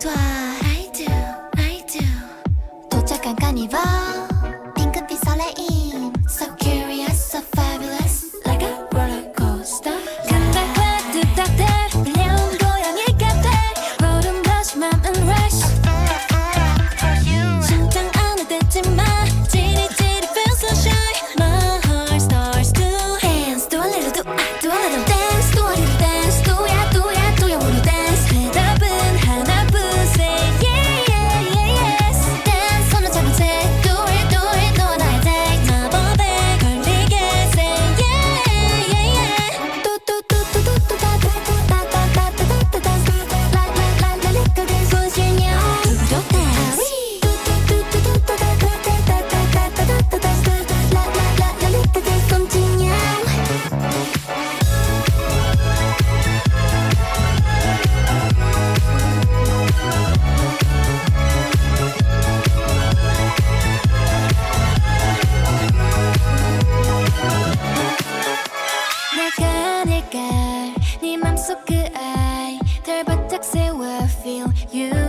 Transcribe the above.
toi I do, I do 도착한 카니발. 핑크빛 설레임. So curious, so fabulous. Like a roller coaster. 감각과 뚝딱대 밀려온 고양이 카페. 모든 blush, 맘은 rush. 심장 안에 댔지 마 feel so shy. My heart starts to dance Do a little, do I, do a little dance feel you.